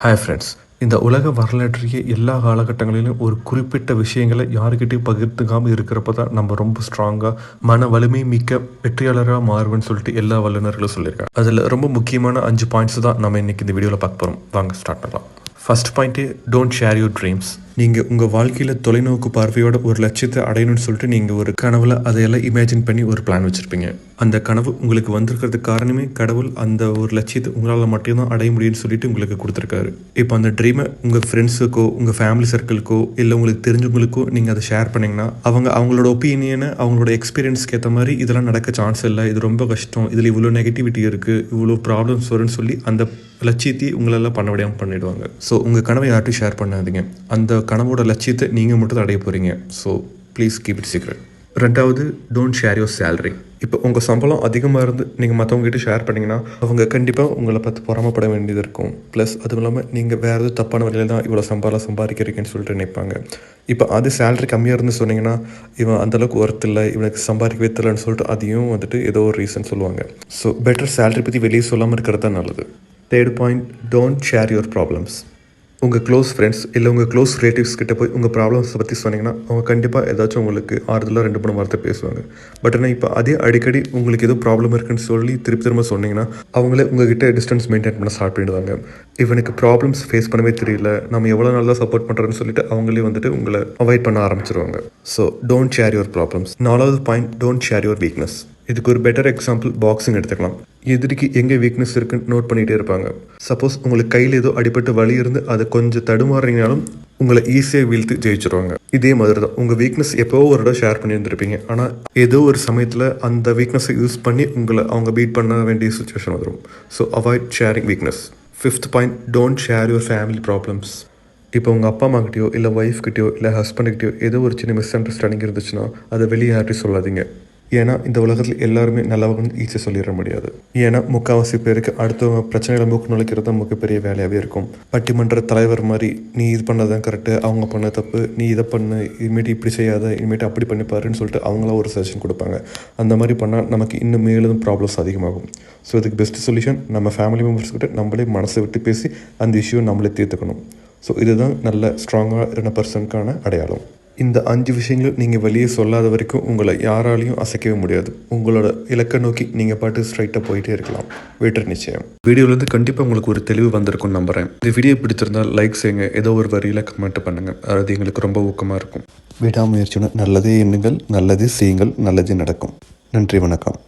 Hi friends இந்த உலக வரலாற்றையே எல்லா காலகட்டங்களிலும் ஒரு குறிப்பிட்ட விஷயங்களை யாருக்கிட்டையும் பகிர்ந்துக்காமல் இருக்கிறப்ப தான் நம்ம ரொம்ப ஸ்ட்ராங்காக மன வலிமை மிக்க வெற்றியாளராக மாறுவேன்னு சொல்லிட்டு எல்லா வல்லுநர்களும் சொல்லியிருக்காங்க. அதில் ரொம்ப முக்கியமான அஞ்சு பாயிண்ட்ஸ் தான் நம்ம இன்றைக்கி இந்த வீடியோவில் பார்க்க போகிறோம் வாங்க ஸ்டார்ட் பண்ணலாம். First point don't share your dreams நீங்கள் உங்கள் வாழ்க்கையில் தொலைநோக்கு பார்வையோட ஒரு லட்சியத்தை அடையணும்னு சொல்லிட்டு நீங்கள் ஒரு கனவுல அதையெல்லாம் இமேஜின் பண்ணி ஒரு பிளான் வச்சுருப்பீங்க. அந்த கனவு உங்களுக்கு வந்திருக்கிறது காரணமே கடவுள் அந்த ஒரு லட்சியத்தை உங்களால் மட்டும்தான் அடைய முடியும்னு சொல்லிட்டு உங்களுக்கு கொடுத்துருக்காரு. இப்போ அந்த ட்ரீமை உங்கள் ஃப்ரெண்ட்ஸுக்கோ உங்கள் ஃபேமிலி சர்க்கிள்க்கோ இல்லை உங்களுக்கு தெரிஞ்சவங்களுக்கோ நீங்கள் அதை ஷேர் பண்ணிங்கன்னா அவங்க அவங்களோட ஒப்பீனியனை அவங்களோட எக்ஸ்பீரியன்ஸ்க்கு ஏற்ற மாதிரி இதெல்லாம் நடக்க சான்ஸ் இல்லை. இது ரொம்ப கஷ்டம். இதில் இவ்வளோ நெகட்டிவிட்டி இருக்குது இவ்வளோ ப்ராப்ளம்ஸ் வரும்னு சொல்லி அந்த லட்சியத்தை உங்களெல்லாம் பண்ண விடாமல் பண்ணிடுவாங்க. ஸோ உங்கள் கனவை யார்ட்டும் ஷேர் பண்ணாதீங்க. அந்த கனவோட லட்சியத்தை நீங்கள் மட்டும் தான் அடைய போகிறீங்க so please keep it secret ரெண்டாவது டோன்ட் ஷேர் யோர் சேலரி இப்போ உங்கள் சம்பளம் அதிகமாக இருந்து நீங்கள் மற்றவங்ககிட்ட ஷேர் பண்ணிங்கன்னா அவங்க கண்டிப்பாக உங்களை பார்த்து பொறாமப்பட வேண்டியது இருக்கும். ப்ளஸ் அதுவும் இல்லாமல் நீங்கள் வேறு எதுவும் தப்பான வழியில் தான் இவ்வளோ சம்பளம் சம்பாதிக்கிறீங்கன்னு சொல்லிட்டு நினைப்பாங்க. இப்போ அது சேலரி கம்மியாக இருந்து சொன்னீங்கன்னா இவன் அந்தளவுக்கு ஒர்த் இல்லை இவனுக்கு சம்பாதிக்கவே தெரியலன்னு சொல்லிட்டு அதையும் வந்துட்டு ஏதோ ஒரு ரீசன் சொல்லுவாங்க. ஸோ பெட்டர் சேலரி பற்றி வெளியே சொல்லாமல் இருக்கிறது தான் நல்லது. Third point don't share your problems உங்கள் க்ளோஸ் ஃப்ரெண்ட்ஸ் இல்லை உங்கள் க்ளோஸ் ரிலேட்டிவ்ஸ் கிட்டே போய் உங்கள் ப்ராப்ளம்ஸை பற்றி சொன்னீங்கன்னா அவங்க கண்டிப்பாக ஏதாச்சும் உங்களுக்கு ஆறுதலாக ரெண்டு மூணு வார்த்தை பேசுவாங்க. பட் ஆனால் இப்போ அதே அடிக்கடி உங்களுக்கு ஏதோ ப்ராப்ளம் இருக்குன்னு சொல்லி திருப்பி திரும்ப சொன்னீங்கன்னா அவங்களே உங்ககிட்ட டிஸ்டன்ஸ் மெயின்டைன் பண்ண ஸ்டார்ட் பண்ணிடுவாங்க. இவனுக்கு ப்ராப்ளம்ஸ் ஃபேஸ் பண்ணவே தெரியல நம்ம எவ்வளோ நல்லா சப்போர்ட் பண்ணுறோன்னு சொல்லிட்டு அவங்களே வந்துட்டு உங்களை அவாய்ட் பண்ண ஆரம்பிச்சிருவாங்க. So don't share your problems நாலாவது point don't share your weakness இதுக்கு ஒரு பெட்டர் எக்ஸாம்பிள் பாக்ஸிங் எடுத்துக்கலாம். எதிரிக்கு எங்கே வீக்னஸ் இருக்குன்னு நோட் பண்ணிகிட்டே இருப்பாங்க. சப்போஸ் உங்களுக்கு கையில் ஏதோ அடிபட்டு வலி இருந்து அதை கொஞ்சம் தடுமாறினாலும் உங்களை ஈஸியாக வீழ்த்து ஜெயிச்சிருவாங்க. இதே மாதிரி தான் உங்கள் வீக்னஸ் எப்போ ஒரு இடம் ஷேர் பண்ணியிருந்திருப்பீங்க. ஆனால் ஏதோ ஒரு சமயத்தில் அந்த வீக்னஸை யூஸ் பண்ணி உங்களை அவங்க பீட் பண்ண வேண்டிய சுச்சுவேஷன் வந்துடும் so avoid sharing weakness fifth point don't share your family problems இப்போ உங்கள் அப்பா அம்மாக்கிட்டயோ இல்லை ஒய்ஃப்கிட்டயோ இல்லை ஹஸ்பண்ட்கிட்டயோ ஏதோ ஒரு சின்ன மிஸ் அண்டர்ஸ்டாண்டிங் இருந்துச்சுன்னா அதை வெளியே யார்ட்டையும் சொல்லாதீங்க. ஏன்னா இந்த உலகத்தில் எல்லாருமே நல்லவங்கன்னு ஈஸியாக சொல்லிட முடியாது. ஏன்னா முக்கால்வாசி பேருக்கு அடுத்தவங்க பிரச்சனைகளை மூக்கு நுழைக்கிறது தான் மிகப்பெரிய வேலையாகவே இருக்கும். பட்டிமன்ற தலைவர் மாதிரி நீ இது பண்ணதான் கரெக்டு அவங்க பண்ண தப்பு நீ இதை பண்ணு இனிமேட்டு இப்படி செய்யாத இனிமேட்டு அப்படி பண்ணி பாருன்னு சொல்லிட்டு அவங்களா ஒரு சஜஷன் கொடுப்பாங்க. அந்த மாதிரி பண்ணால் நமக்கு இன்னும் மேலும் ப்ராப்ளம்ஸ் அதிகமாகும். ஸோ இதுக்கு பெஸ்ட் சொல்யூஷன் நம்ம ஃபேமிலி மெம்பர்ஸ் கிட்ட நம்மளே மனசை விட்டு பேசி அந்த இஷ்யூ நம்மளே தீர்த்துக்கணும். ஸோ இதுதான் நல்ல ஸ்ட்ராங்காக இருந்த பர்சனுக்கான அடையாளம். இந்த அஞ்சு விஷயங்கள் நீங்கள் வெளியே சொல்லாத வரைக்கும் உங்களை யாராலையும் அசைக்கவே முடியாது. உங்களோட இலக்கை நோக்கி நீங்கள் பாட்டு ஸ்ட்ரைட்டாக போயிட்டே இருக்கலாம். வெற்றி நிச்சயம். வீடியோலேருந்து கண்டிப்பாக உங்களுக்கு ஒரு தெளிவு வந்திருக்கும்னு நம்புகிறேன் இந்த வீடியோ பிடிச்சிருந்தால் லைக் செய்யுங்க. ஏதோ ஒரு வரியில் கமெண்ட் பண்ணுங்கள் அது எங்களுக்கு ரொம்ப ஊக்கமாக இருக்கும். விடாமுயற்சியுடன் நல்லதே எண்ணுங்கள் நல்லதே செய்யுங்கள் நல்லதே நடக்கும். நன்றி வணக்கம்.